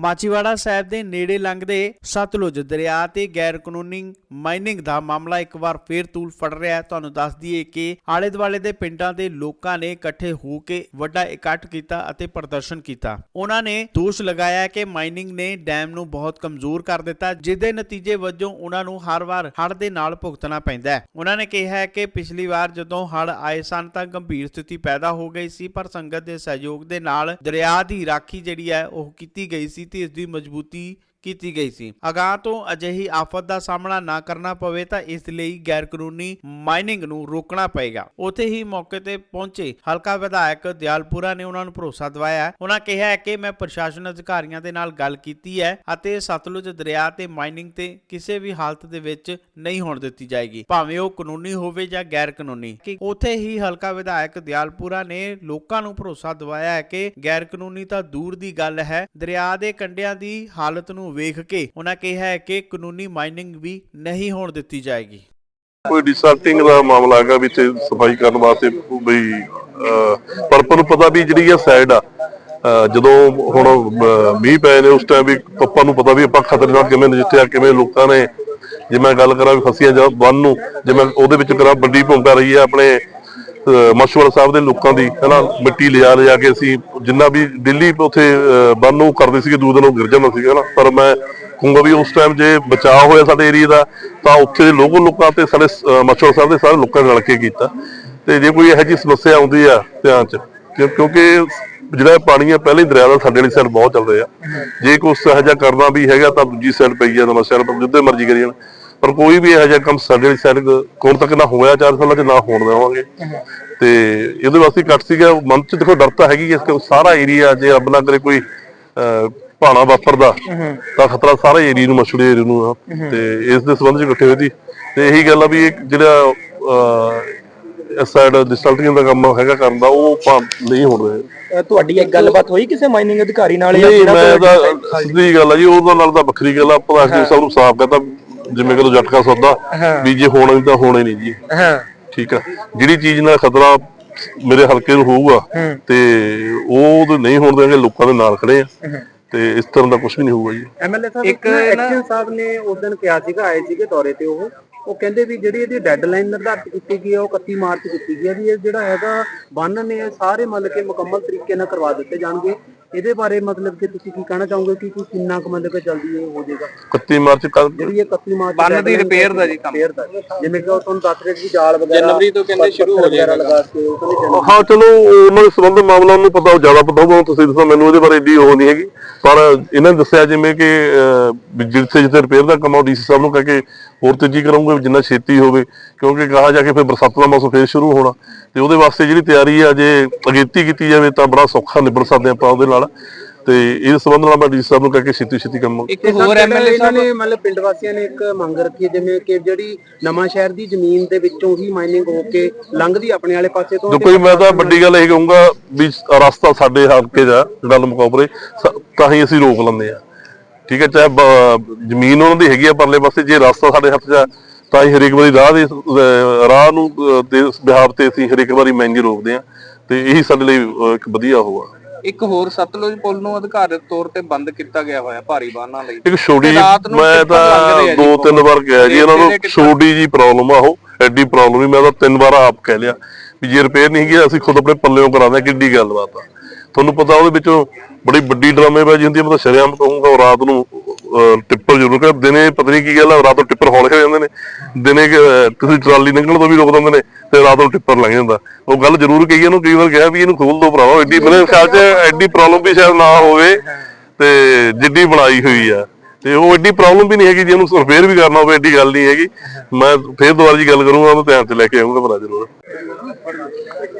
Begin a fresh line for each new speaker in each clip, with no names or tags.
ਮਾਚੀਵਾੜਾ ਸਾਹਿਬ ਦੇ ਨੇੜੇ ਲੰਘਦੇ ਸਤਲੁਜ ਦਰਿਆ ਤੇ ਗੈਰ ਕਾਨੂੰਨੀ ਮਾਈਨਿੰਗ ਦਾ ਮਾਮਲਾ ਇੱਕ ਵਾਰ ਫੇਰ ਤੂਲ ਫੜ ਰਿਹਾ ਹੈ। ਤੁਹਾਨੂੰ ਦੱਸ ਦਈਏ ਕਿ ਆਲੇ ਦੁਆਲੇ ਦੇ ਪਿੰਡਾਂ ਦੇ ਲੋਕਾਂ ਨੇ ਇਕੱਠੇ ਹੋ ਕੇ ਵੱਡਾ ਇਕੱਠ ਕੀਤਾ ਅਤੇ ਪ੍ਰਦਰਸ਼ਨ ਕੀਤਾ। ਉਹਨਾਂ ਨੇ ਦੋਸ਼ ਲਗਾਇਆ ਕਿ ਮਾਈਨਿੰਗ ਨੇ ਡੈਮ ਨੂੰ ਬਹੁਤ ਕਮਜ਼ੋਰ ਕਰ ਦਿੱਤਾ ਜਿਹਦੇ ਨਤੀਜੇ ਵਜੋਂ ਉਹਨਾਂ ਨੂੰ ਹਰ ਵਾਰ ਹੜ੍ਹ ਦੇ ਨਾਲ ਭੁਗਤਣਾ ਪੈਂਦਾ ਹੈ। ਉਹਨਾਂ ਨੇ ਕਿਹਾ ਹੈ ਕਿ ਪਿਛਲੀ ਵਾਰ ਜਦੋਂ ਹੜ੍ਹ ਆਏ ਸਨ ਤਾਂ ਗੰਭੀਰ ਸਥਿਤੀ ਪੈਦਾ ਹੋ ਗਈ ਸੀ, ਪਰ ਸੰਗਤ ਦੇ ਸਹਿਯੋਗ ਦੇ ਨਾਲ ਦਰਿਆ ਦੀ ਰਾਖੀ ਜਿਹੜੀ ਹੈ ਉਹ ਕੀਤੀ ਗਈ ਸੀ ਤੇ ਇਸ ਦੀ ਮਜ਼ਬੂਤੀ ਕੀਤੀ ਗਈ ਸੀ। ਅਗਾਹ ਤੋਂ ਅਜਿਹੀ ਆਫਤ ਦਾ ਸਾਹਮਣਾ ਨਾ ਕਰਨਾ ਪਵੇ ਤਾਂ ਇਸ ਲਈ ਗੈਰ ਕਾਨੂੰਨੀ ਮਾਈਨਿੰਗ ਨੂੰ ਰੋਕਣਾ ਪਏਗਾ। ਉੱਥੇ ਹੀ ਮੌਕੇ ਤੇ ਪਹੁੰਚੇ ਹਲਕਾ ਵਿਧਾਇਕ ਦਿਆਲਪੁਰਾ ਨੇ ਉਹਨਾਂ ਨੂੰ ਭਰੋਸਾ ਦਿਵਾਇਆ। ਉਹਨਾਂ ਕਿਹਾ ਹੈ ਕਿ ਮੈਂ ਪ੍ਰਸ਼ਾਸਨ ਅਧਿਕਾਰੀਆਂ ਦੇ ਨਾਲ ਗੱਲ ਕੀਤੀ ਹੈ ਅਤੇ ਸਤਲੁਜ ਦਰਿਆ ਤੇ ਮਾਈਨਿੰਗ ਤੇ ਕਿਸੇ ਵੀ ਹਾਲਤ ਦੇ ਵਿੱਚ ਨਹੀਂ ਹੋਣ ਦਿੱਤੀ ਜਾਏਗੀ। ਭਾਵੇਂ ਉਹ ਕਾਨੂੰਨੀ ਹੋਵੇ ਜਾਂ ਗੈਰ ਕਾਨੂੰਨੀ ਕਿ ਉੱਥੇ ਹੀ ਹਲਕਾ ਵਿਧਾਇਕ ਦਿਆਲਪੁਰਾ ਨੇ ਲੋਕਾਂ ਨੂੰ ਭਰੋਸਾ ਦਿਵਾਇਆ ਹੈ ਕਿ ਗੈਰ ਕਾਨੂੰਨੀ ਤਾਂ ਦੂਰ ਦੀ ਗੱਲ ਹੈ। ਦਰਿਆ ਦੇ ਕੰਢਿਆਂ ਦੀ ਹਾਲਤ ਨੂੰ ਵੇਖ ਕੇ ਉਹਨਾਂ ਕਿਹਾ ਹੈ ਕਿ ਕਾਨੂੰਨੀ ਮਾਈਨਿੰਗ ਵੀ ਨਹੀਂ ਹੋਣ ਦਿੱਤੀ ਜਾਏਗੀ।
ਕੋਈ ਡਿਸਲਟਿੰਗ ਦਾ ਮਾਮਲਾ ਹੈਗਾ ਵਿੱਚ ਸਫ਼ਾਈ ਕਰਨ ਵਾਸਤੇ ਬਈ ਅਹ, ਨੂੰ ਪਤਾ ਵੀ ਜਿਹੜੀ ਆ ਸਾਈਡ ਆ ਜਦੋਂ ਹੁਣ ਅਹ, ਮੀਂਹ ਪਏ ਨੇ ਉਸ ਟਾਈਮ ਵੀ ਆਪਾਂ ਨੂੰ ਪਤਾ ਵੀ ਆਪਾਂ ਖਤਰੇ ਨਾਲ ਕਿਵੇਂ ਨਜਿੱਠਿਆ ਕਿਵੇਂ ਲੋਕਾਂ ਨੇ ਜੇ ਮੈਂ ਗੱਲ ਕਰਾਂ ਵੀ ਫਸੀਆਂ ਜਾਂ ਬੰਨ ਨੂੰ ਜੇ ਮੈਂ ਉਹਦੇ ਵਿੱਚ ਕਰਾਂ ਵੱਡੀ ਭੂਮਿਕਾ ਰਹੀ ਹੈ ਆਪਣੇ ਮਸ਼ਵਰ ਸਾਹਿਬ ਦੇ ਲੋਕਾਂ ਦੀ ਹਨਾ ਮਿੱਟੀ ਲਿਜਾ ਲਿਜਾ ਕੇ ਅਸੀਂ ਜਿੰਨਾ ਵੀ ਦਿੱਲੀ ਉੱਥੇ ਅਹ, ਕਰਦੇ ਸੀਗੇ ਦੂਰ ਦਿਨੋਂ ਗਿਰ ਜਾਂਦਾ ਸੀਗਾ ਨਾ ਪਰ ਮੈਂ ਕਹੂੰਗਾ ਵੀ ਉਸ ਟਾਈਮ ਜੇ ਬਚਾਅ ਹੋਇਆ ਸਾਡੇ ਏਰੀਆ ਦਾ ਤਾਂ ਉੱਥੇ ਦੇ ਲੋਕਲ ਲੋਕਾਂ ਤੇ ਸਾਡੇ ਮਸ਼ਵਰ ਸਾਹਿਬ ਦੇ ਸਾਰੇ ਲੋਕਾਂ ਨੇ ਰਲ ਕੇ ਕੀਤਾ। ਤੇ ਜੇ ਕੋਈ ਇਹੋ ਜਿਹੀ ਸਮੱਸਿਆ ਆਉਂਦੀ ਆ ਧਿਆਨ ਚ ਕਿਉਂਕਿ ਜਿਹੜਾ ਪਾਣੀ ਆ ਪਹਿਲੇ ਦਰਿਆ ਦਾ ਸਾਡੇ ਵਾਲੀ ਸਾਈਡ ਬਹੁਤ ਚੱਲ ਰਿਹਾ। ਜੇ ਕੋਈ ਇਹੋ ਜਿਹਾ ਕਰਨਾ ਵੀ ਹੈਗਾ ਤਾਂ ਦੂਜੀ ਸਾਈਡ ਪਈ ਆ ਨਵਾਂ ਸ਼ਹਿਰ ਪਰ ਜਿੱਦੇ ਮਰਜ਼ੀ ਕਰੀ ਜਾਣ ਪਰ ਕੋਈ ਵੀ ਇਹੋ ਜਿਹਾ ਕੰਮ ਸਾਡੇ ਵਾਲੀ ਸਾਈਡ ਕੋਣ ਤੱਕ ਨਾ ਹੋਇਆ ਚਾਰ ਸਾਲਾਂ ਚ ਨਾ ਹੋਣ ਦੇਵਾਂਗੇ। ਤੇ ਇਹਦੇ ਵਾਸਤੇ ਕੱਟ ਸੀਗਾ ਮਨ ਚ ਦੇਖੋ ਡਰ ਤਾਂ ਹੈਗੀ ਇਸ ਕਿ ਸਾਰਾ ਏਰੀਆ ਜੇ ਰੱਬ ਨਾ ਕਰੇ ਕੋਈ ਭਾਣਾ ਵਾਪਰਦਾ ਤਾਂ ਖਤਰਾ ਸਾਰੇ ਏਰੀਆ ਨੂੰ ਮਛੜੇ ਏਰੀਆ ਨੂੰ ਤੇ ਇਸ ਦੇ ਸੰਬੰਧ ਚ ਇਕੱਠੇ ਹੋਏ ਤੇ ਇਹੀ ਗੱਲ ਆ ਵੀ ਇਹ ਜਿਹੜਾ ਇਸ ਸਾਈਡ ਡਿਸਟਲਟਿੰਗ ਦਾ ਕੰਮ ਹੈਗਾ ਕਰਨ ਦਾ ਉਹ ਨਹੀਂ ਹੋਣ ਰਹੇ
ਤੁਹਾਡੀ ਇੱਕ ਗੱਲਬਾਤ ਹੋਈ ਕਿਸੇ ਮਾਈਨਿੰਗ ਅਧਿਕਾਰੀ ਨਾਲ ਜਾਂ ਜਿਹੜਾ
ਮੈਂ ਸਿੱਧੀ ਗੱਲ ਆ ਜੀ ਉਹਦੇ ਨਾਲ ਤਾਂ ਵੱਖਰੀ ਗੱਲ ਆ। ਆਪਾਂ ਐਸਡੀ ਸਾਹਿਬ ਨੂੰ ਸਾਫ਼ ਕਹਤਾ ਜਿਵੇਂ ਕਿ ਝਟਕਾ ਸੌਦਾ ਵੀ ਜੇ ਹੋਣਾ ਨਹੀਂ ਤਾਂ ਹੋਣਾ ਹੀ ਨਹੀਂ ਜੀ।
ਹਾਂ।
ਠੀਕ ਆ ਜਿਹੜੀ ਚੀਜ਼ ਨਾਲ ਖਤਰਾ ਮੇਰੇ ਹਲਕੇ ਨੂੰ ਹੋਊਗਾ ਤੇ ਉਹ ਤਾਂ ਨਹੀਂ ਹੋਣ ਦੇਣਗੇ ਲੋਕਾਂ ਦੇ ਨਾਲ ਖੜੇ ਆ। ਤੇ ਇਸ ਤਰ੍ਹਾਂ ਦਾ ਕੁਝ ਵੀ ਨਹੀਂ ਹੋਊਗਾ ਜੀ।
ਐਮਐਲਏ ਸਾਹਿਬ ਇੱਕ ਐਕਸ਼ਨ ਸਾਹਿਬ ਨੇ ਉਸ ਦਿਨ ਕਿਹਾ ਸੀਗਾ ਆਏ ਸੀਗੇ ਦੌਰੇ ਤੇ ਉਹ। ਉਹ ਕਹਿੰਦੇ ਵੀ ਜਿਹੜੀ ਇਹਦੀ ਡੈਡਲਾਈਨ ਨਿਰਧਾਰਿਤ ਕੀਤੀ ਗਈ ਹੈ ਉਹ 31 ਮਾਰਚ ਕੀਤੀ ਗਈ ਹੈ ਵੀ ਇਹ ਜਿਹੜਾ ਹੈਗਾ ਬੰਨ ਨੇ ਸਾਰੇ ਮਤਲਬ ਕਿ ਮੁਕੰਮਲ ਤਰੀਕੇ ਨਾਲ ਕਰਵਾ ਦਿੱਤੇ ਜਾਣਗੇ। ਇਹਦੇ ਬਾਰੇ ਮਤਲਬ ਕਿ ਤੁਸੀਂ ਕੀ ਕਹਿਣਾ ਚਾਹੋਗੇ ਕਿ ਕੋਈ ਕਿੰਨਾ ਕੁ ਮਤਲਬ ਕਿ ਜਲਦੀ ਇਹ ਹੋ ਜਾਏਗਾ
31 ਮਾਰਚ ਕੱਲ
ਜਿਹੜੀ ਇਹ 31 ਮਾਰਚ
ਬੰਨ ਦੀ repair ਦਾ ਜੀ ਕੰਮ।
repair ਦਾ। ਜਿਵੇਂ ਕਿ ਉਹ ਤੁਹਾਨੂੰ ਦੱਸ ਰਹੇ ਸੀ ਜਾਲ ਵਗੈਰਾ
ਜਨਵਰੀ ਤੋਂ ਕਹਿੰਦੇ ਸ਼ੁਰੂ ਹੋ ਜਾਏਗਾ।
ਲਗਾ ਕੇ ਉਹ ਕਹਿੰਦੇ ਜਨਵਰੀ
ਹਾਂ ਚਲੋ ਉਹਨਾਂ ਦੇ ਸੰਬੰਧ ਮਾਮਲਾ ਨੂੰ ਪਤਾ ਉਹ ਜ਼ਿਆਦਾ ਪਤਾ ਹੋਊਗਾ ਤੁਸੀਂ ਦੱਸੋ ਮੈਨੂੰ ਇਹਦੇ ਬਾਰੇ ਏਡੀ ਉਹ ਨਹੀਂ ਹੈਗੀ ਪਰ ਇਹਨਾਂ ਨੇ ਦੱਸਿਆ ਜਿਵੇਂ ਕਿ ਜਿੱਥੇ ਜਿੱਥੇ ਰਿਪੇਅਰ ਦਾ ਕੰਮ ਆ ਡੀਸੀ ਸਾਹਿਬ ਨੂੰ ਕਹਿ ਕੇ ਹੋਰ ਤੇਜ਼ੀ ਕਰਾਂਗੇ ਵੀ ਜਿੰਨਾ ਛੇਤੀ ਹੋਵੇ ਕਿਉਂਕਿ ਕਹਾ ਜਾ ਕੇ ਫਿਰ ਬਰਸਾਤਾਂ ਦਾ ਮੌਸਮ ਫੇਰ ਸ਼ੁਰੂ ਹੋਣਾ। ਤੇ ਉਹਦੇ ਵਾਸਤੇ ਜਿਹੜੀ ਤਿਆਰੀ ਆ ਜੇ ਅਗੇਤੀ ਕੀਤੀ ਜਾਵੇ ਤਾਂ ਬੜਾ ਸੌਖਾ ਨਿਬੜ ਸਕਦੇ ਆਪਾਂ ਉਹਦੇ ਨਾਲ। ਤੇ ਇਸ ਸੰਬੰਧ ਨਾਲ ਮੈਂ ਡੀਸੀ ਸਾਹਿਬ ਨੂੰ ਕਹਿ ਕੇ ਛੇਤੀ ਛੇਤੀ ਕੰਮ
ਇੱਕ ਹੋਰ ਐਮਐਲਏ ਸਾਹਿਬ
ਨੇ ਮਤਲਬ ਪਿੰਡ ਵਾਸੀਆਂ ਨੇ ਇੱਕ ਮੰਗ ਰੱਖੀ ਹੈ ਜਿਵੇਂ ਕਿ ਜਿਹੜੀ ਨਵਾਂ ਸ਼ਹਿਰ ਦੀ ਜ਼ਮੀਨ ਦੇ ਵਿੱਚੋਂ ਹੀ ਮਾਈਨਿੰਗ ਹੋ ਕੇ ਲੰਘਦੀ ਆਪਣੇ ਵਾਲੇ ਪਾਸੇ ਤੋਂ।
ਦੇਖੋ ਜੀ ਮੈਂ ਤਾਂ ਵੱਡੀ ਗੱਲ ਇਹ ਕਹੂੰਗਾ ਵੀ ਰਸਤਾ ਸਾਡੇ ਹਲਕੇ ਦਾ ਗੱਲ ਮੁਕਾਬਲੇ ਸ- ਤਾਂ ਹੀ ਅਸੀਂ ਰੋਕ ਲੈਂਦੇ ਆ। ਠੀਕ ਹੈ ਚਾਹੇ ਜ਼ਮੀਨ ਉਹਨਾਂ ਦੀ ਹੈਗੀ ਆ ਪਰਲੇ ਪਾਸੇ ਜੇ ਰਸਤਾ ਸਾਡੇ ਹੱਥ 'ਚ ਆ, ਤਾਂ ਹੀ ਹਰੇਕ ਵਾਰੀ ਰਾਹ ਦੇ ਰਾਹ ਨੂੰ ਦੇ ਬਿਹਾਰ ਤੇ ਅਸੀਂ ਹਰੇਕ ਵਾਰੀ ਮਹਿੰਗੀ ਰੋਕਦੇ ਆ ਤੇ ਇਹੀ ਸਾਡੇ ਲਈ ਇੱਕ ਵਧੀਆ ਹੋਆ
ਇੱਕ ਹੋਰ ਸਤਲੁਜ ਪੁਲ ਨੂੰ ਅਧਿਕਾਰਤ ਤੌਰ ਤੇ ਬੰਦ ਕੀਤਾ ਗਿਆ ਹੋਇਆ ਭਾਰੀ ਵਾਹਨਾਂ ਲਈ।
ਇੱਕ ਛੋਟੀ
ਤੇ
ਮੈਂ ਤਾਂ ਦੋ। ਤਿੰਨ ਵਾਰ ਕਿਹਾ ਜੀ ਇਹਨਾਂ ਨੂੰ
ਤੇ
ਛੋਟੀ ਜੀ ਪ੍ਰੋਬਲਮ ਆ ਉਹ ਐਡੀ ਪ੍ਰੋਬਲਮ ਨਹੀਂ ਮੈਂ ਤਾਂ ਤਿੰਨ ਵਾਰ ਆਪ ਕਹਿ ਲਿਆ ਵੀ ਜੇ ਰਿਪੇਅਰ ਨਹੀਂ ਹੈਗੀ ਅਸੀਂ ਖੁਦ ਆਪਣੇ ਪੱਲਿਓਂ ਕਰਾਉਂਦੇ ਹਾਂ, ਕਿੱਡੀ ਗੱਲਬਾਤ ਆ। ਤੁਹਾਨੂੰ ਪਤਾ ਉਹਦੇ ਵਿੱਚੋਂ ਬੜੀ ਵੱਡੀ ਡਰਾਮੇਬਾਜ਼ੀ ਹੁੰਦੀ ਹੈ, ਮੈਂ ਤਾਂ ਸ਼ਰੇਆਮ ਕਹੂੰਗਾ, ਉਹ ਰਾਤ ਨੂੰ ਟਿੱਪਰ ਜ਼ਰੂਰ ਕਰ, ਦਿਨੇ ਪਤਾ ਨਹੀਂ ਕੀ ਗੱਲ ਆ, ਰਾਤ ਨੂੰ ਟਿੱਪਰ ਹੌਲੇ ਹੋ ਜਾਂਦੇ ਨੇ, ਦਿਨੇ ਤੁਸੀਂ ਟਰਾਲੀ ਲੰਘਣ ਤੋਂ ਵੀ ਰੋਕ ਦਿੰਦੇ ਨੇ, ਤੇ ਰਾਤ ਨੂੰ ਟਿੱਪਰ ਲੰਘ ਜਾਂਦਾ। ਉਹ ਗੱਲ ਜ਼ਰੂਰ ਕਹੀ ਇਹਨੂੰ ਕਈ ਵਾਰ ਕਿਹਾ ਵੀ ਇਹਨੂੰ ਖੋਲ ਦੋ ਭਰਾਵਾ, ਐਡੀ ਮੇਰੇ ਖਿਆਲ 'ਚ ਐਡੀ ਪ੍ਰੋਬਲਮ ਵੀ ਸ਼ਾਇਦ ਨਾ ਹੋਵੇ, ਤੇ ਜਿੱਡੀ ਬਣਾਈ ਹੋਈ ਆ। ਤੇ ਉਹ ਐਡੀ ਪ੍ਰੋਬਲਮ ਵੀ ਨਹੀਂ ਹੈਗੀ, ਜੇ ਉਹਨੂੰ ਰਿਪੇਅਰ ਵੀ ਕਰਨਾ ਹੋਵੇ, ਐਡੀ ਗੱਲ ਨਹੀਂ ਹੈਗੀ। ਮੈਂ ਫੇਰ ਦੁਬਾਰਾ ਜੀ ਗੱਲ ਕਰੂੰਗਾ, ਉਹਨੂੰ ਧਿਆਨ 'ਚ ਲੈ ਕੇ ਆਉਂਗਾ ਭਰਾ ਜ਼ਰੂਰ।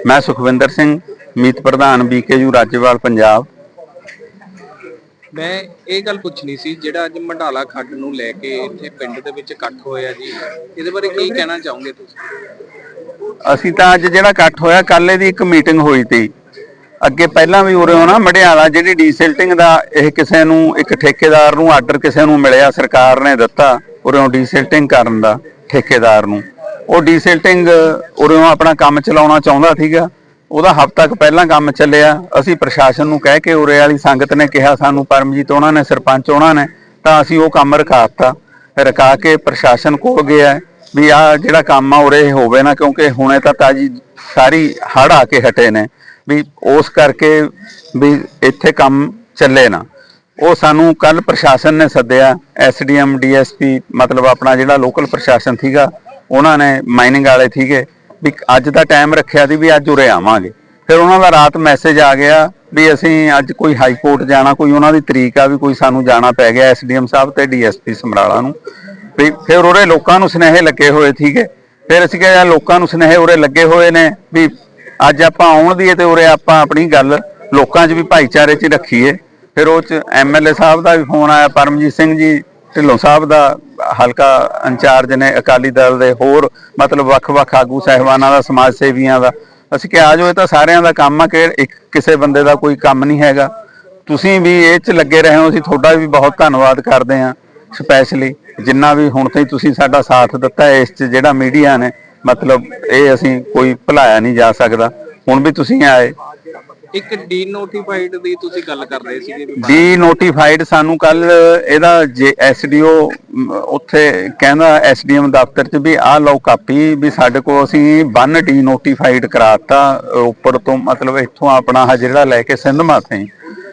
ਮੈਂ ਸੁਖਵਿੰਦਰ ਸਿੰਘ ਮੀਤ ਪ੍ਰਧਾਨ ਬੀਕੇਯੂ ਰਾਜੇਵਾਲ ਪੰਜਾਬ।
ਮੈਂ ਇਹ ਗੱਲ ਪੁੱਛਣੀ ਸੀ ਜਿਹੜਾ ਅੱਜ ਮੰਡਾਲਾ ਖੱਡ ਨੂੰ ਲੈ ਕੇ ਇੱਥੇ ਪਿੰਡ ਦੇ ਵਿੱਚ ਇਕੱਠ ਹੋਇਆ ਜੀ ਇਹਦੇ ਬਾਰੇ ਕੀ ਕਹਿਣਾ ਚਾਹੋਗੇ ਤੁਸੀਂ?
ਅਸੀਂ ਤਾਂ ਅੱਜ ਜਿਹੜਾ ਇਕੱਠ ਹੋਇਆ ਕੱਲ ਦੀ ਇੱਕ ਮੀਟਿੰਗ ਹੋਈ ਤੀ। ਅੱਗੇ ਪਹਿਲਾਂ ਵੀ ਉਰੇ ਹੋਣਾ ਮੜਿਆਲਾ ਜਿਹੜੀ ਡੀਸਿਲਟਿੰਗ ਦਾ ਇਹ ਕਿਸੇ ਨੂੰ ਇੱਕ ਠੇਕੇਦਾਰ ਨੂੰ ਆਰਡਰ ਕਿਸੇ ਨੂੰ ਮਿਲਿਆ ਸਰਕਾਰ ਨੇ ਦਿੱਤਾ ਉਰੇੋਂ ਡੀਸਿਲਟਿੰਗ ਕਰਨ ਦਾ ਠੇਕੇਦਾਰ ਨੂੰ। ਉਹ ਡੀਸਿਲਟਿੰਗ ਉਰੇੋਂ ਆਪਣਾ ਕੰਮ ਚਲਾਉਣਾ ਚਾਹੁੰਦਾ ਸੀਗਾ। ਉਹਦਾ ਹਫ਼ਤਾ ਕੁ ਪਹਿਲਾਂ ਕੰਮ ਚੱਲਿਆ। ਅਸੀਂ ਪ੍ਰਸ਼ਾਸਨ ਨੂੰ ਕਹਿ ਕੇ ਉਰੇ ਵਾਲੀ ਸੰਗਤ ਨੇ ਕਿਹਾ, ਸਾਨੂੰ ਪਰਮਜੀਤ ਉਹਨਾਂ ਨੇ, ਸਰਪੰਚ ਉਹਨਾਂ ਨੇ, ਤਾਂ ਅਸੀਂ ਉਹ ਕੰਮ ਰਖਾਤਾ ਰਕਾ ਕੇ ਪ੍ਰਸ਼ਾਸਨ ਕੋਲ ਗਿਆ ਵੀ ਆ ਜਿਹੜਾ ਕੰਮ ਆ ਉਰੇ ਹੋਵੇ ਨਾ, ਕਿਉਂਕਿ ਹੁਣੇ ਤਾਂ ਤਾਜੀ ਸਾਰੀ ਹੜ ਆ ਕੇ ਹਟੇ ਨੇ। ਵੀ ਉਸ ਕਰਕੇ ਵੀ ਇੱਥੇ ਕੰਮ ਚੱਲੇ ਨਾ। ਉਹ ਸਾਨੂੰ ਕੱਲ ਪ੍ਰਸ਼ਾਸਨ ਨੇ ਸੱਦਿਆ ਐਸਡੀਐਮ ਡੀਐਸਪੀ ਮਤਲਬ ਆਪਣਾ ਜਿਹੜਾ ਲੋਕਲ ਪ੍ਰਸ਼ਾਸਨ ਸੀਗਾ, ਉਹਨਾਂ ਨੇ ਮਾਈਨਿੰਗ ਵਾਲੇ ਸੀਗੇ। ਵੀ ਅੱਜ ਦਾ ਟਾਈਮ ਰੱਖਿਆ ਸੀ ਵੀ ਅੱਜ ਉਰੇ ਆਵਾਂਗੇ। ਫਿਰ ਉਹਨਾਂ ਦਾ ਰਾਤ ਮੈਸੇਜ ਆ ਗਿਆ ਵੀ ਅਸੀਂ ਅੱਜ ਕੋਈ ਹਾਈ ਕੋਰਟ ਜਾਣਾ, ਕੋਈ ਉਹਨਾਂ ਦੀ ਤਰੀਕ ਆ ਵੀ ਕੋਈ ਸਾਨੂੰ ਜਾਣਾ ਪੈ ਗਿਆ ਐਸਡੀਐਮ ਸਾਹਿਬ ਤੇ ਡੀਐਸਪੀ ਸਮਰਾਲਾ ਨੂੰ। ਵੀ ਫਿਰ ਉਰੇ ਲੋਕਾਂ ਨੂੰ ਸੁਨੇਹੇ ਲੱਗੇ ਹੋਏ ਸੀਗੇ। ਫਿਰ ਅਸੀਂ ਕਿਹਾ ਲੋਕਾਂ ਨੂੰ ਸੁਨੇਹੇ ਉਰੇ ਲੱਗੇ ਹੋਏ ਨੇ ਵੀ ਅੱਜ ਆਪਾਂ ਆਉਣ ਦੀ ਤੇ ਉਰੇ ਆਪਾਂ ਆਪਣੀ ਗੱਲ ਲੋਕਾਂ 'ਚ ਵੀ ਭਾਈਚਾਰੇ 'ਚ ਰੱਖੀਏ। ਫਿਰ ਉਹ 'ਚ ਐਮਐਲਏ ਸਾਹਿਬ ਦਾ ਵੀ ਫੋਨ ਆਇਆ, ਪਰਮਜੀਤ ਸਿੰਘ ਜੀ ਢਿੱਲੋਂ ਸਾਹਿਬ ਦਾ ਹਲਕਾ ਇੰਚਾਰਜ ਨੇ ਅਕਾਲੀ ਦਲ ਦੇ ਹੋਰ ਮਤਲਬ ਵੱਖ-ਵੱਖ ਆਗੂ ਸਹਿਬਾਨਾਂ ਦਾ, ਸਮਾਜ ਸੇਵੀਆਂ ਦਾ। ਅਸੀਂ ਕਿਹਾ ਆਜੋ ਇਹ ਤਾਂ ਸਾਰਿਆਂ ਦਾ ਕੰਮ ਆ ਕਿ ਇੱਕ ਕਿਸੇ ਬੰਦੇ ਦਾ ਕੋਈ ਕੰਮ ਨਹੀਂ ਹੈਗਾ। ਤੁਸੀਂ ਵੀ ਇਹ 'ਚ ਲੱਗੇ ਰਹੇ ਹੋ ਅਸੀਂ ਤੁਹਾਡਾ ਵੀ ਬਹੁਤ ਧੰਨਵਾਦ ਕਰਦੇ ਹਾਂ ਸਪੈਸ਼ਲੀ ਜਿੰਨਾ ਵੀ ਹੁਣ ਤਾਈਂ ਤੁਸੀਂ ਸਾਡਾ ਸਾਥ ਦਿੱਤਾ ਇਸ 'ਚ ਜਿਹੜਾ ਮੀਡੀਆ ਨੇ, ਮਤਲਬ ਇਹ ਅਸੀਂ ਕੋਈ ਭੁਲਾਇਆ ਨਹੀਂ ਜਾ ਸਕਦਾ। ਹੁਣ ਵੀ ਤੁਸੀਂ ਆਏ
ਇੱਕ ਡੀ ਨੋਟੀਫਾਈਡ ਦੀ ਤੁਸੀਂ ਗੱਲ ਕਰ ਰਹੇ ਸੀਗੇ
ਡੀ ਨੋਟੀਫਾਈਡ ਸਾਨੂੰ ਕੱਲ ਇਹਦਾ ਐਸਡੀਓ ਉੱਥੇ ਕਹਿੰਦਾ ਐਸਡੀਐਮ ਦਫ਼ਤਰ 'ਚ ਵੀ ਆਹ ਲਓ ਕਾਪੀ ਵੀ ਸਾਡੇ ਕੋਲ ਅਸੀਂ ਬੰਨ ਡੀ ਨੋਟੀਫਾਈਡ ਕਰਾਤਾ, ਉੱਪਰ ਤੋਂ ਮਤਲਬ ਇੱਥੋਂ ਆਪਣਾ ਆਹ ਲੈ ਕੇ ਸਿੰਧ ਮਾਥੇ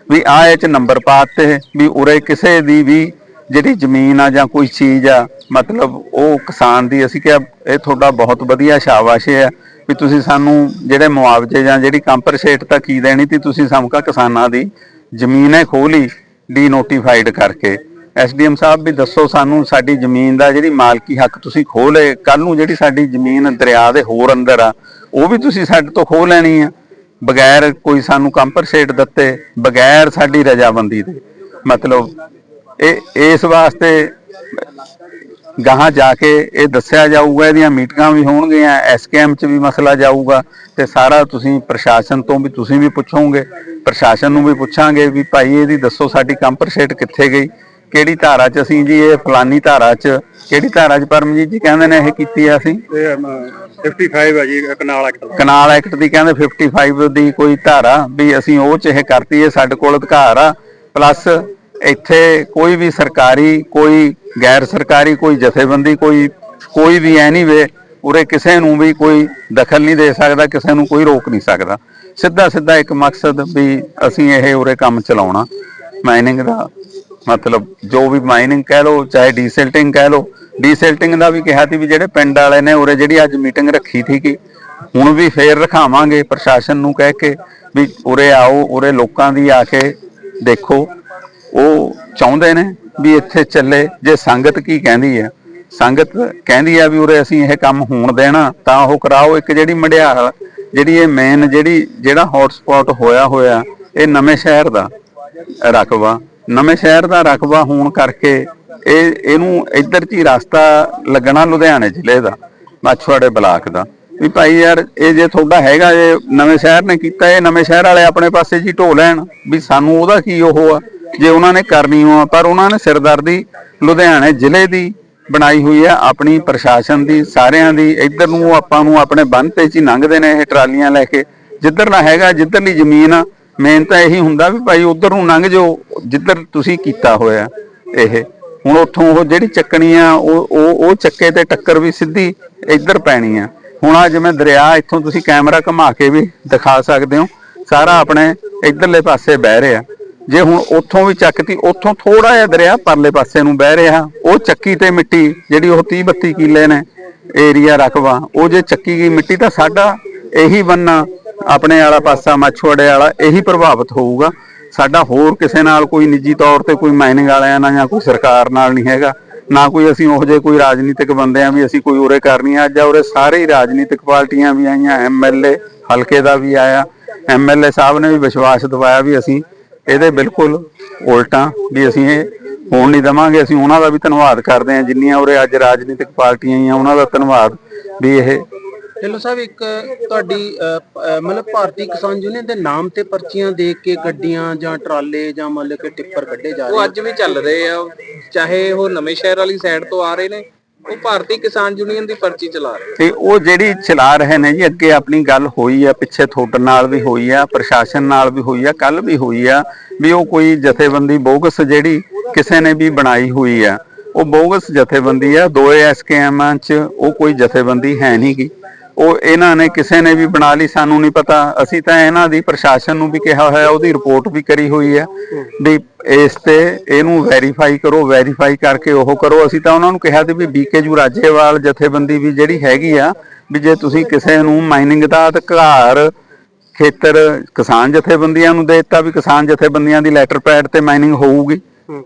ਵੀ ਆਹ ਇਹ 'ਚ ਨੰਬਰ ਪਾਤੇ ਵੀ ਉਰੇ ਕਿਸੇ ਦੀ ਵੀ ਜਿਹੜੀ ਜ਼ਮੀਨ ਆ ਜਾਂ ਕੋਈ ਚੀਜ਼ ਆ, ਮਤਲਬ ਉਹ ਕਿਸਾਨ ਦੀ ਅਸੀਂ ਕਿਹਾ, ਇਹ ਤੁਹਾਡਾ ਬਹੁਤ ਵਧੀਆ ਸ਼ਾਬਾਸ਼ ਹੈ ਵੀ ਤੁਸੀਂ ਸਾਨੂੰ ਜਿਹੜੇ ਮੁਆਵਜ਼ੇ ਜਾਂ ਜਿਹੜੀ ਕੰਪਨਸੇਟ ਤਾਂ ਕੀ ਦੇਣੀ ਤੀ ਤੁਸੀਂ ਸਮਕਾ ਕਿਸਾਨਾਂ ਦੀ ਜ਼ਮੀਨ ਹੈ ਖੋਲੀ ਡੀ ਨੋਟੀਫਾਈਡ ਕਰਕੇ। ਐਸਡੀਐਮ ਸਾਹਿਬ ਵੀ ਦੱਸੋ ਸਾਨੂੰ ਸਾਡੀ ਜ਼ਮੀਨ ਦਾ ਜਿਹੜੀ ਮਾਲਕੀ ਹੱਕ ਤੁਸੀਂ ਖੋਹ ਲਏ ਕੱਲ ਨੂੰ ਜਿਹੜੀ ਸਾਡੀ ਜ਼ਮੀਨ ਦਰਿਆ ਦੇ ਹੋਰ ਅੰਦਰ ਆ, ਉਹ ਵੀ ਤੁਸੀਂ ਸਾਡੇ ਤੋਂ ਖੋਹ ਲੈਣੀ ਆ। ਬਗੈਰ ਕੋਈ ਸਾਨੂੰ ਕੰਪਨਸੇਟ ਦਿੱਤੇ, ਬਗੈਰ ਸਾਡੀ ਰਜਾਬੰਦੀ ਦੇ। ਮਤਲਬ ਇਹ, ਇਸ ਵਾਸਤੇ ਗਾਹਾਂ ਜਾ ਕੇ ਇਹ ਦੱਸਿਆ ਜਾਊਗਾ ਇਹਦੀਆਂ ਮੀਟਿੰਗਾਂ ਵੀ ਹੋਣਗੀਆਂ ਐਸਕੇਐਮ ਚ ਵੀ ਮਸਲਾ ਜਾਊਗਾ ਤੇ ਸਾਰਾ ਤੁਸੀਂ ਪ੍ਰਸ਼ਾਸਨ ਤੋਂ ਵੀ ਤੁਸੀਂ ਵੀ ਪੁੱਛੋਗੇ ਪ੍ਰਸ਼ਾਸਨ ਨੂੰ ਵੀ ਪੁੱਛਾਂਗੇ ਵੀ ਭਾਈ ਇਹਦੀ ਦੱਸੋ ਸਾਡੀ ਕੰਪਨਸੇਟ ਕਿੱਥੇ ਗਈ ਕਿਹੜੀ ਧਾਰਾ ਚ ਅਸੀਂ ਜੀ ਇਹ ਫਲਾਨੀ ਧਾਰਾ ਚ ਕਿਹੜੀ ਧਾਰਾ ਚ ਪਰਮਜੀਤ ਜੀ ਕਹਿੰਦੇ ਨੇ ਇਹ ਕੀਤੀ ਆ ਅਸੀਂ?
55 ਹੈ ਜੀ ਕਨਾਲ ਐਕਟ
ਕਨਾਲ ਐਕਟ ਦੀ ਕਹਿੰਦੇ 55 ਦੀ ਕੋਈ ਧਾਰਾ ਵੀ ਅਸੀਂ ਉਹ ਚ ਇਹ ਕਰਤੀ ਹੈ ਸਾਡੇ ਕੋਲ ਅਧਿਕਾਰ ਆ ਪਲੱਸ ਇੱਥੇ ਕੋਈ ਵੀ ਸਰਕਾਰੀ, ਕੋਈ ਗੈਰ ਸਰਕਾਰੀ, ਕੋਈ ਜਥੇਬੰਦੀ, ਕੋਈ ਕੋਈ ਵੀ ਐਨੀਵੇ ਉਰੇ ਕਿਸੇ ਨੂੰ ਵੀ ਕੋਈ ਦਖਲ ਨਹੀਂ ਦੇ ਸਕਦਾ, ਕਿਸੇ ਨੂੰ ਕੋਈ ਰੋਕ ਨਹੀਂ ਸਕਦਾ। ਸਿੱਧਾ ਸਿੱਧਾ ਇੱਕ ਮਕਸਦ ਵੀ ਅਸੀਂ ਇਹ ਉਰੇ ਕੰਮ ਚਲਾਉਣਾ। ਮਾਈਨਿੰਗ ਦਾ ਮਤਲਬ ਜੋ ਵੀ ਮਾਈਨਿੰਗ ਕਹਿ ਲਓ, ਚਾਹੇ ਡੀਸਿਲਟਿੰਗ ਕਹਿ ਲਓ ਡੀਸੈਲਟਿੰਗ ਦਾ ਵੀ ਕਿਹਾ ਸੀ ਵੀ ਜਿਹੜੇ ਪਿੰਡ ਵਾਲੇ ਨੇ ਉਰੇ ਜਿਹੜੀ ਅੱਜ ਮੀਟਿੰਗ ਰੱਖੀ ਸੀ ਕਿ ਹੁਣ ਵੀ ਫੇਰ ਰਖਾਵਾਂਗੇ ਪ੍ਰਸ਼ਾਸਨ ਨੂੰ ਕਹਿ ਕੇ ਵੀ ਉਰੇ ਆਓ, ਉਰੇ ਲੋਕਾਂ ਦੀ ਆ ਕੇ ਦੇਖੋ। ਉਹ ਚਾਹੁੰਦੇ ਨੇ ਵੀ ਇੱਥੇ ਚੱਲੇ। ਜੇ ਸੰਗਤ ਕੀ ਕਹਿੰਦੀ ਹੈ? ਸੰਗਤ ਕਹਿੰਦੀ ਆ ਵੀ ਉਰੇ ਅਸੀਂ ਇਹ ਕੰਮ ਹੋਣ ਦੇਣਾ, ਤਾਂ ਉਹ ਕਰਾਓ। ਇੱਕ ਜਿਹੜੀ ਮੰਡਿਆਲ, ਜਿਹੜੀ ਇਹ ਮੇਨ ਜਿਹੜੀ, ਜਿਹੜਾ ਹੌਟਸਪੌਟ ਹੋਇਆ ਹੋਇਆ, ਇਹ ਨਵੇਂ ਸ਼ਹਿਰ ਦਾ ਰਕਬਾ। ਨਵੇਂ ਸ਼ਹਿਰ ਦਾ ਰਕਬਾ ਹੋਣ ਕਰਕੇ ਇਹ, ਇਹਨੂੰ ਇੱਧਰ ਚ ਹੀ ਰਸਤਾ ਲੱਗਣਾ ਲੁਧਿਆਣੇ ਜ਼ਿਲ੍ਹੇ ਦਾ ਮਾਛਵਾੜੇ ਬਲਾਕ ਦਾ। ਵੀ ਭਾਈ ਯਾਰ, ਇਹ ਜੇ ਤੁਹਾਡਾ ਹੈਗਾ, ਇਹ ਨਵੇਂ ਸ਼ਹਿਰ ਨੇ ਕੀਤਾ, ਇਹ ਨਵੇਂ ਸ਼ਹਿਰ ਵਾਲੇ ਆਪਣੇ ਪਾਸੇ ਜੀ ਢੋ ਲੈਣ, ਵੀ ਸਾਨੂੰ ਉਹਦਾ ਕੀ ਉਹ ਆ? ਜੇ ਉਹਨਾਂ ਨੇ ਕਰਨੀ ਹੋ ਪਰ ਉਹਨਾਂ ਨੇ ਸਿਰਦਰਦੀ ਲੁਧਿਆਣੇ ਜ਼ਿਲ੍ਹੇ ਦੀ ਬਣਾਈ ਹੋਈ ਹੈ, ਆਪਣੀ ਪ੍ਰਸ਼ਾਸਨ ਦੀ, ਸਾਰਿਆਂ ਦੀ, ਇੱਧਰ ਨੂੰ ਆਪਾਂ ਨੂੰ ਆਪਣੇ ਬੰਦ ਤੇ ਹੀ ਲੰਘਦੇ ਨੇ ਇਹ ਟਰਾਲੀਆਂ ਲੈ ਕੇ। ਜਿੱਧਰਲਾ ਹੈਗਾ ਜਿੱਧਰਲੀ ਜ਼ਮੀਨ ਆ ਮੇਨ ਤਾਂ ਇਹੀ ਹੁੰਦਾ ਵੀ ਭਾਈ ਉਧਰ ਨੂੰ ਲੰਘ ਜਾਓ, ਜਿੱਧਰ ਤੁਸੀਂ ਕੀਤਾ ਹੋਇਆ ਇਹ। ਹੁਣ ਉੱਥੋਂ ਉਹ ਜਿਹੜੀ ਚੱਕਣੀ ਆ, ਉਹ ਉਹ ਉਹ ਚੱਕੇ ਤੇ ਟੱਕਰ ਵੀ ਸਿੱਧੀ ਇੱਧਰ ਪੈਣੀ ਆ। ਹੁਣ ਆ ਜਿਵੇਂ ਦਰਿਆ, ਇੱਥੋਂ ਤੁਸੀਂ ਕੈਮਰਾ ਘੁਮਾ ਕੇ ਵੀ ਦਿਖਾ ਸਕਦੇ ਹੋ। ਸਾਰਾ ਆਪਣੇ ਇੱਧਰਲੇ ਪਾਸੇ ਬਹਿ ਰਿਹਾ। ਜੇ ਹੁਣ ਉੱਥੋਂ ਵੀ ਚੱਕਤੀ, ਉੱਥੋਂ ਥੋੜਾ ਜਿਹਾ ਦਰਿਆ ਪਰਲੇ ਪਾਸੇ ਨੂੰ ਬਹਿ ਰਿਹਾ, ਉਹ ਚੱਕੀ ਤੇ ਮਿੱਟੀ ਜਿਹੜੀ ਉਹ 30 32 ਕਿੱਲੇ ਨੇ ਏਰੀਆ ਰਕਬਾ, ਉਹ ਜੇ ਚੱਕੀ ਗਈ ਮਿੱਟੀ ਤਾਂ ਸਾਡਾ ਇਹੀ ਬੰਨਾ ਆਪਣੇ ਵਾਲਾ ਪਾਸਾ ਮੱਛਵਾੜੇ ਵਾਲਾ ਇਹੀ ਪ੍ਰਭਾਵਿਤ ਹੋਊਗਾ। ਸਾਡਾ ਹੋਰ ਕਿਸੇ ਨਾਲ ਕੋਈ ਨਿੱਜੀ ਤੌਰ ਤੇ ਕੋਈ ਮਾਈਨਿੰਗ ਵਾਲਿਆਂ ਨਾਲ ਜਾਂ ਕੋਈ ਸਰਕਾਰ ਨਾਲ ਨਹੀਂ ਹੈਗਾ, ਨਾ ਕੋਈ ਅਸੀਂ ਉਹ ਜਿਹੇ ਕੋਈ ਰਾਜਨੀਤਿਕ ਬੰਦੇ ਆ ਵੀ ਅਸੀਂ ਕੋਈ ਉਰੇ ਕਰਨੀ ਆ ਜਾਂ ਉਰੇ ਸਾਰੇ ਹੀ ਰਾਜਨੀਤਿਕ ਪਾਰਟੀਆਂ ਵੀ ਆਈਆਂ ਐਮਐਲਏ ਹਲਕੇ ਦਾ ਵੀ ਆਇਆ ਐਮਐਲਏ ਸਾਹਿਬ ਨੇ ਵੀ ਵਿਸ਼ਵਾਸ ਦਿਵਾਇਆ ਵੀ ਅਸੀਂ ਇਹਦੇ ਬਿਲਕੁਲ ਉਲਟਾ ਵੀ ਅਸੀਂ ਇਹ ਹੋਣ ਨਹੀਂ ਦਵਾਂਗੇ। ਅਸੀਂ ਉਹਨਾਂ ਦਾ ਵੀ ਧੰਨਵਾਦ ਕਰਦੇ ਹਾਂ ਜਿੰਨੀਆਂ ਉਰੇ ਅੱਜ ਰਾਜਨੀਤਿਕ ਪਾਰਟੀਆਂ ਆਈਆਂ ਉਹਨਾਂ ਦਾ ਧੰਨਵਾਦ ਵੀ ਇਹ
ਢਿੱਲੋਂ ਸਾਹਿਬ ਇੱਕ ਤੁਹਾਡੀ ਮਤਲਬ ਭਾਰਤੀ ਕਿਸਾਨ ਯੂਨੀਅਨ ਦੇ ਨਾਮ ਤੇ ਪਰਚੀਆਂ ਦੇ ਕੇ ਗੱਡੀਆਂ ਜਾਂ ਟਰਾਲੇ ਜਾਂ ਮਤਲਬ ਕਿ ਟਿੱਪਰ ਕੱਢੇ ਜਾ ਰਹੇ
ਉਹ ਅੱਜ ਵੀ ਚੱਲ ਰਹੇ ਆ। ਚਾਹੇ ਉਹ ਨਵੇਂ ਸ਼ਹਿਰ ਵਾਲੀ ਸਾਈਡ ਤੋਂ ਆ ਰਹੇ ਨੇ ਉਹ ਭਾਰਤੀ ਕਿਸਾਨ ਯੂਨੀਅਨ ਦੀ ਪਰਚੀ ਚਲਾ ਰਹੇ
ਤੇ ਉਹ ਜਿਹੜੀ ਚਲਾ ਰਹੇ ਨੇ ਜੀ, ਅੱਗੇ ਆਪਣੀ ਗੱਲ ਹੋਈ ਆ, ਪਿੱਛੇ ਤੁਹਾਡੇ ਨਾਲ ਵੀ ਹੋਈ ਆ, ਪ੍ਰਸ਼ਾਸਨ ਨਾਲ ਵੀ ਹੋਈ ਆ ਕੱਲ ਵੀ ਹੋਈ ਆ, ਵੀ ਉਹ ਕੋਈ ਜਥੇਬੰਦੀ ਬੋਗਸ ਜਿਹੜੀ ਕਿਸੇ ਨੇ ਵੀ ਬਣਾਈ ਹੋਈ ਆ, ਉਹ ਬੋਗਸ ਜਥੇਬੰਦੀ ਆ ਦੋਏ ਐਸਕੇਐਮਾਂ ਚ ਉਹ ਕੋਈ ਜਥੇਬੰਦੀ ਹੈ ਨਹੀਂ ਗੀ। ਉਹ ਇਹਨਾਂ ਨੇ ਕਿਸੇ ਨੇ ਵੀ ਬਣਾ ਲਈ, ਸਾਨੂੰ ਨਹੀਂ ਪਤਾ। ਅਸੀਂ ਤਾਂ ਇਹਨਾਂ ਦੀ ਪ੍ਰਸ਼ਾਸਨ ਨੂੰ ਵੀ ਕਿਹਾ ਹੋਇਆ, ਉਹਦੀ ਰਿਪੋਰਟ ਵੀ ਕਰੀ ਹੋਈ ਆ ਵੀ ਇਸ ਤੇ ਇਹਨੂੰ ਵੈਰੀਫਾਈ ਕਰੋ ਵੈਰੀਫਾਈ ਕਰਕੇ ਉਹ ਕਰੋ। ਅਸੀਂ ਤਾਂ ਉਹਨਾਂ ਨੂੰ ਕਿਹਾ ਸੀ ਵੀ ਬੀਕੇਜੂ ਰਾਜੇਵਾਲ ਜਥੇਬੰਦੀ ਵੀ ਜਿਹੜੀ ਹੈਗੀ ਆ, ਵੀ ਜੇ ਤੁਸੀਂ ਕਿਸੇ ਨੂੰ ਮਾਈਨਿੰਗ ਦਾ ਅਧਿਕਾਰ, ਖੇਤਰ, ਕਿਸਾਨ ਜਥੇਬੰਦੀਆਂ ਨੂੰ ਦੇ ਦਿੱਤਾ ਵੀ ਕਿਸਾਨ ਜਥੇਬੰਦੀਆਂ ਦੀ ਲੈਟਰ ਪੈਡ ਤੇ ਮਾਈਨਿੰਗ ਹੋਊਗੀ,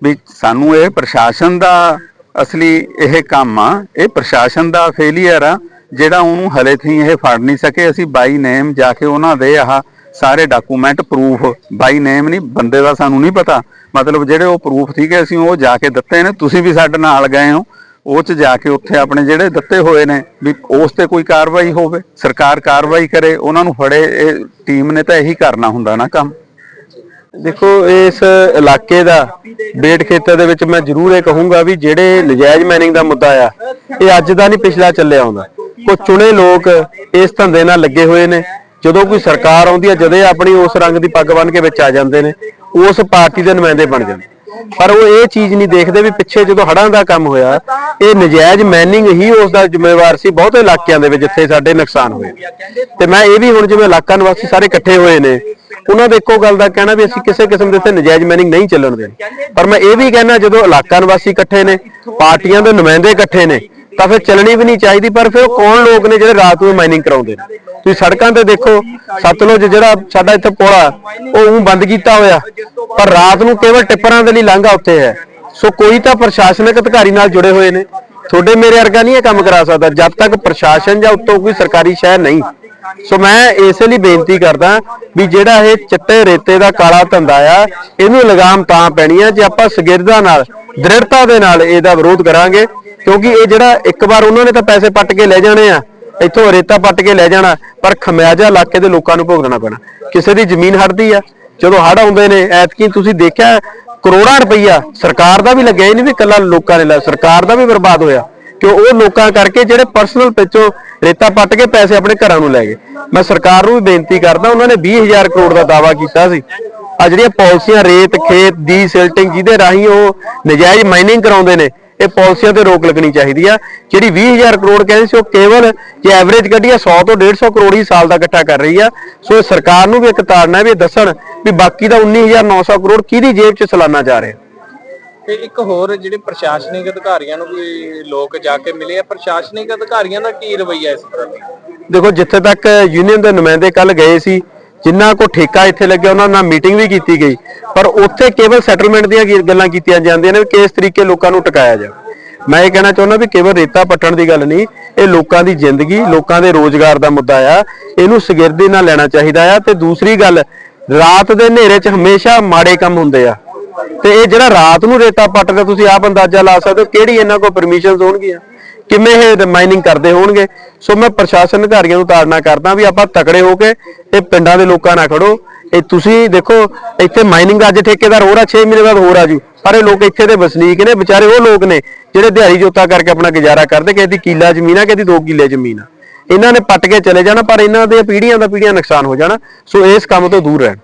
ਵੀ ਸਾਨੂੰ ਇਹ ਪ੍ਰਸ਼ਾਸਨ ਦਾ ਅਸਲੀ ਇਹ ਕੰਮ ਆ, ਇਹ ਪ੍ਰਸ਼ਾਸਨ ਦਾ ਫੇਲੀਅਰ ਆ। ਜਿਹੜਾ ਉਹਨੂੰ ਹਲੇ ਥੀ ਇਹ ਫੜ ਨਹੀਂ ਸਕੇ, ਅਸੀਂ ਬਾਈ ਨੇਮ ਜਾ ਕੇ ਉਹਨਾਂ ਦੇ ਆਹ ਸਾਰੇ ਡਾਕੂਮੈਂਟ ਪ੍ਰੂਫ ਬਾਈ ਨੇਮ ਨਹੀਂ, ਬੰਦੇ ਦਾ ਸਾਨੂੰ ਨਹੀਂ ਪਤਾ। ਮਤਲਬ ਜਿਹੜੇ ਉਹ ਪ੍ਰੂਫ ਸੀਗੇ, ਅਸੀਂ ਉਹ ਜਾ ਕੇ ਦਿੱਤੇ ਨੇ। ਤੁਸੀਂ ਵੀ ਸਾਡੇ ਨਾਲ ਗਏ ਹੋ, ਉਹ ਚ ਜਾ ਕੇ ਉੱਥੇ ਆਪਣੇ ਜਿਹੜੇ ਦਿੱਤੇ ਹੋਏ ਨੇ, ਵੀ ਉਸ ਤੇ ਕੋਈ ਕਾਰਵਾਈ ਹੋਵੇ, ਸਰਕਾਰ ਕਾਰਵਾਈ ਕਰੇ, ਉਹਨਾਂ ਨੂੰ ਫੜੇ, ਇਹ ਟੀਮ ਨੇ ਤਾਂ ਇਹੀ ਕਰਨਾ ਹੁੰਦਾ ਨਾ ਕੰਮ।
ਦੇਖੋ, ਇਸ ਇਲਾਕੇ ਦਾ ਬੇਟ ਖੇਤਰ ਦੇ ਵਿੱਚ ਮੈਂ ਜ਼ਰੂਰ ਇਹ ਕਹੂੰਗਾ ਵੀ ਜਿਹੜੇ ਨਜਾਇਜ਼ ਮਾਈਨਿੰਗ ਦਾ ਮੁੱਦਾ ਆ, ਇਹ ਅੱਜ ਦਾ ਨਹੀਂ ਪਿਛਲਾ ਚੱਲਿਆ ਆਉਂਦਾ ਕੁਝ ਚੁਣੇ ਲੋਕ ਇਸ ਧੰਦੇ ਨਾਲ ਲੱਗੇ ਹੋਏ ਨੇ। ਜਦੋਂ ਕੋਈ ਸਰਕਾਰ ਆਉਂਦੀ ਹੈ, ਜਦੇ ਆਪਣੀ ਉਸ ਰੰਗ ਦੀ ਪੱਗ ਬੰਨ ਕੇ ਵਿੱਚ ਆ ਜਾਂਦੇ ਨੇ, ਉਸ ਪਾਰਟੀ ਦੇ ਨੁਮਾਇੰਦੇ ਬਣ ਜਾਂਦੇ ਪਰ ਉਹ ਇਹ ਚੀਜ਼ ਨਹੀਂ ਦੇਖਦੇ ਵੀ ਪਿੱਛੇ ਜਦੋਂ ਹੜਾਂ ਦਾ ਕੰਮ ਹੋਇਆ, ਇਹ ਨਜਾਇਜ਼ ਮੈਨਿੰਗ ਹੀ ਉਸ ਦਾ ਜ਼ਿੰਮੇਵਾਰ ਸੀ। ਬਹੁਤੇ ਇਲਾਕਿਆਂ ਦੇ ਵਿੱਚ ਜਿੱਥੇ ਸਾਡੇ ਨੁਕਸਾਨ ਹੋਏ। ਤੇ ਮੈਂ ਇਹ ਵੀ ਹੁਣ ਜਿਵੇਂ ਇਲਾਕਾ ਨਿਵਾਸੀ ਸਾਰੇ ਇਕੱਠੇ ਹੋਏ ਨੇ, ਉਹਨਾਂ ਦਾ ਇੱਕੋ ਗੱਲ ਦਾ ਕਹਿਣਾ ਵੀ ਅਸੀਂ ਕਿਸੇ ਕਿਸਮ ਦੇ ਇੱਥੇ ਨਜਾਇਜ਼ ਮੈਨਿੰਗ ਨਹੀਂ ਚੱਲਣ ਦੇਣੀ। ਪਰ ਮੈਂ ਇਹ ਵੀ ਕਹਿਣਾ ਜਦੋਂ ਇਲਾਕਾ ਨਿਵਾਸੀ ਇਕੱਠੇ ਨੇ, ਪਾਰਟੀਆਂ ਦੇ ਨੁਮਾਇੰਦੇ ਇਕੱਠੇ ਨੇ ਤਾਂ ਫਿਰ ਚੱਲਣੀ ਵੀ ਨਹੀਂ ਚਾਹੀਦੀ, ਪਰ ਫਿਰ ਉਹ ਕੌਣ ਲੋਕ ਨੇ ਜਿਹੜੇ ਰਾਤ ਨੂੰ ਮਾਈਨਿੰਗ ਕਰਾਉਂਦੇ ਨੇ? ਤੁਸੀਂ ਸੜਕਾਂ ਤੇ ਦੇਖੋ, ਸਤਲੁਜ ਜਿਹੜਾ ਸਾਡਾ ਇੱਥੇ ਪੁਲ ਆ, ਉਹ ਬੰਦ ਕੀਤਾ ਹੋਇਆ। ਪਰ ਰਾਤ ਨੂੰ ਕੇਵਲ ਟਿੱਪਰਾਂ ਦੇ ਲਈ ਲਾਂਘਾ ਉੱਥੇ ਹੈ। ਸੋ ਕੋਈ ਤਾਂ ਪ੍ਰਸ਼ਾਸਨਿਕ ਅਧਿਕਾਰੀ ਨਾਲ ਜੁੜੇ ਹੋਏ ਨੇ। ਤੁਹਾਡੇ ਮੇਰੇ ਵਰਗਾ ਨਹੀਂ ਇਹ ਕੰਮ ਕਰਾ ਸਕਦਾ, ਜਦ ਤੱਕ ਪ੍ਰਸ਼ਾਸਨ ਜਾਂ ਉੱਤੋਂ ਕੋਈ ਸਰਕਾਰੀ ਸ਼ਹਿਰ ਨਹੀਂ। ਸੋ ਮੈਂ ਇਸੇ ਲਈ ਬੇਨਤੀ ਕਰਦਾ ਵੀ ਜਿਹੜਾ ਇਹ ਚਿੱਟੇ ਰੇਤੇ ਦਾ ਕਾਲਾ ਧੰਦਾ ਆ, ਇਹਨੂੰ ਲਗਾਮ ਤਾਂ ਪੈਣੀ ਆ, ਜੇ ਆਪਾਂ ਸਗਿਰਦਾਂ ਨਾਲ, ਦ੍ਰਿੜਤਾ ਦੇ ਨਾਲ ਇਹਦਾ ਵਿਰੋਧ ਕਰਾਂਗੇ। ਕਿਉਂਕਿ ਇਹ ਜਿਹੜਾ ਇੱਕ ਵਾਰ ਉਹਨਾਂ ਨੇ ਤਾਂ ਪੈਸੇ ਪੱਟ ਕੇ ਲੈ ਜਾਣੇ ਆ, ਇੱਥੋਂ ਰੇਤਾ ਪੱਟ ਕੇ ਲੈ ਜਾਣਾ, ਪਰ ਖਮਿਆਜਾ ਇਲਾਕੇ ਦੇ ਲੋਕਾਂ ਨੂੰ ਭੋਗਣਾ ਪੈਣਾ। ਕਿਸੇ ਦੀ ਜ਼ਮੀਨ ਹੜਦੀ ਆ, ਜਦੋਂ ਹੜ ਆਉਂਦੇ ਨੇ, ਐਤਕੀ ਤੁਸੀਂ ਦੇਖਿਆ ਕਰੋੜਾਂ ਰੁਪਈਆ ਸਰਕਾਰ ਦਾ ਵੀ ਲੱਗਿਆ, ਇਹ ਨਹੀਂ ਵੀ ਕੱਲਾ ਲੋਕਾਂ ਨੇ ਲਿਆ ਸਰਕਾਰ ਦਾ ਵੀ ਬਰਬਾਦ ਹੋਇਆ। ਕਿ ਉਹ ਲੋਕਾਂ ਕਰਕੇ ਜਿਹੜੇ ਪਰਸਨਲ ਪਿੱਛੋਂ ਰੇਤਾ ਪੱਟ ਕੇ ਪੈਸੇ ਆਪਣੇ ਘਰਾਂ ਨੂੰ ਲੈ ਗਏ। ਮੈਂ ਸਰਕਾਰ ਨੂੰ ਵੀ ਬੇਨਤੀ ਕਰਦਾ, ਉਹਨਾਂ ਨੇ 20000 ਕਰੋੜ ਦਾ ਦਾਅਵਾ ਕੀਤਾ ਸੀ। ਆ ਜਿਹੜੀਆਂ ਪਾਲਿਸੀਆਂ ਰੇਤ, ਖੇਤ ਦੀ ਸਿਲਟਿੰਗ ਜਿਹਦੇ ਰਾਹੀਂ ਉਹ ਨਜਾਇਜ਼ ਮਾਈਨਿੰਗ ਕਰਾਉਂਦੇ ਨੇ ਇਹ ਪਾਲਿਸੀਆਂ ਤੇ ਰੋਕ ਲੱਗਣੀ ਚਾਹੀਦੀ ਆ। ਜਿਹੜੀ 20000 ਕਰੋੜ ਕਹਿੰਦੇ ਸੀ ਉਹ ਕੇਵਲ ਜੇ ਐਵਰੇਜ ਕੱਢੀਏ 100 ਤੋਂ 150 ਕਰੋੜ ਹੀ ਸਾਲ ਦਾ ਇਕੱਠਾ ਕਰ ਰਹੀ ਆ। ਸੋ ਸਰਕਾਰ ਨੂੰ ਵੀ ਇੱਕ ਤਾੜਨਾ ਵੀ ਦੱਸਣ ਵੀ ਬਾਕੀ ਦਾ 19900 ਕਰੋੜ ਕਿਹਦੀ ਜੇਬ 'ਚ ਸਾਲਾਨਾ ਜਾ ਰਿਹਾ।
ਤੇ ਇੱਕ ਹੋਰ ਜਿਹੜੇ ਪ੍ਰਸ਼ਾਸਨਿਕ ਅਧਿਕਾਰੀਆਂ ਨੂੰ ਵੀ ਲੋਕ ਜਾ ਕੇ ਮਿਲੇ ਆ ਪ੍ਰਸ਼ਾਸਨਿਕ ਅਧਿਕਾਰੀਆਂ ਦਾ ਕੀ ਰਵੱਈਆ ਇਸ ਤਰ੍ਹਾਂ?
ਦੇਖੋ ਜਿੱਥੇ ਤੱਕ ਯੂਨੀਅਨ ਦੇ ਨੁਮਾਇੰਦੇ ਕੱਲ ਗਏ ਸੀ ਜਿੰਨਾ ਕੋ ਠੇਕਾ ਇੱਥੇ ਲੱਗਿਆ, ਉਹਨਾਂ ਨਾਲ ਮੀਟਿੰਗ ਵੀ ਕੀਤੀ ਗਈ। ਪਰ ਉੱਥੇ ਕੇਵਲ ਸੈਟਲਮੈਂਟ ਦੀਆਂ ਗੀ- ਗੱਲਾਂ ਕੀਤੀਆਂ ਜਾਂਦੀਆਂ ਨੇ ਵੀ ਕਿਸ ਤਰੀਕੇ ਲੋਕਾਂ ਨੂੰ ਟਿਕਾਇਆ ਜਾਵੇ। ਮੈਂ ਇਹ ਕਹਿਣਾ ਚਾਹੁੰਦਾ ਵੀ ਕੇਵਲ ਰੇਤਾ ਪੱਟਣ ਦੀ ਗੱਲ ਨਹੀਂ, ਇਹ ਲੋਕਾਂ ਦੀ ਜ਼ਿੰਦਗੀ, ਲੋਕਾਂ ਦੇ ਰੋਜ਼ਗਾਰ ਦਾ ਮੁੱਦਾ ਆ। ਇਹਨੂੰ ਸਗਿਰਦੀ ਨਾਲ ਲੈਣਾ ਚਾਹੀਦਾ ਆ। ਤੇ ਦੂਸਰੀ ਗੱਲ, ਰਾਤ ਦੇ ਹਨੇਰੇ 'ਚ ਹਮੇਸ਼ਾ ਮਾੜੇ ਕੰਮ ਹੁੰਦੇ ਆ। ਤੇ ਇਹ ਜਿਹੜਾ ਰਾਤ ਨੂੰ ਰੇਤਾ ਪੱਟਦਾ, ਤੁਸੀਂ ਆਪ ਅੰਦਾਜ਼ਾ ਲਾ ਸਕਦੇ ਹੋ ਕਿਹੜੀ ਇਹਨਾਂ ਕੋਲ ਪਰਮਿਸ਼ਨਸ ਹੋਣਗੀਆਂ। ਕਿਵੇਂ ਇਹ ਮਾਈਨਿੰਗ ਕਰਦੇ ਹੋਣਗੇ? ਸੋ ਮੈਂ ਪ੍ਰਸ਼ਾਸਨ ਅਧਿਕਾਰੀਆਂ ਨੂੰ ਤਾੜਨਾ ਕਰਦਾ ਵੀ ਆਪਾਂ ਤਕੜੇ ਹੋ ਕੇ ਇਹ ਪਿੰਡਾਂ ਦੇ ਲੋਕਾਂ ਨਾਲ ਖੜੋ। ਇਹ ਤੁਸੀਂ ਦੇਖੋ, ਇੱਥੇ ਮਾਈਨਿੰਗ ਅੱਜ ਠੇਕੇਦਾਰ ਹੋਰ ਆ 6 ਮਹੀਨੇ ਬਾਅਦ ਹੋਰ ਆ ਜੀ। ਪਰ ਇਹ ਲੋਕ ਇੱਥੇ ਦੇ ਵਸਨੀਕ ਨੇ, ਵਿਚਾਰੇ ਉਹ ਲੋਕ ਨੇ ਜਿਹੜੇ ਦਿਹਾੜੀ ਜੋਤਾ ਕਰਕੇ ਆਪਣਾ ਗੁਜ਼ਾਰਾ ਕਰਦੇ, ਕਿਸੇ ਦੀ ਕਿੱਲਾ ਜ਼ਮੀਨ ਆ, ਕਿਸੇ ਦੀ 2 ਕਿੱਲੇ ਜ਼ਮੀਨ ਆ। ਇਹਨਾਂ ਨੇ ਪੱਟ ਕੇ ਚਲੇ ਜਾਣਾ, ਪਰ ਇਹਨਾਂ ਦੇ ਪੀੜ੍ਹੀਆਂ ਦਾ ਪੀੜ੍ਹੀਆਂ ਨੁਕਸਾਨ ਹੋ ਜਾਣਾ। ਸੋ ਇਸ ਕੰਮ ਤੋਂ ਦੂਰ ਰਹਿਣ।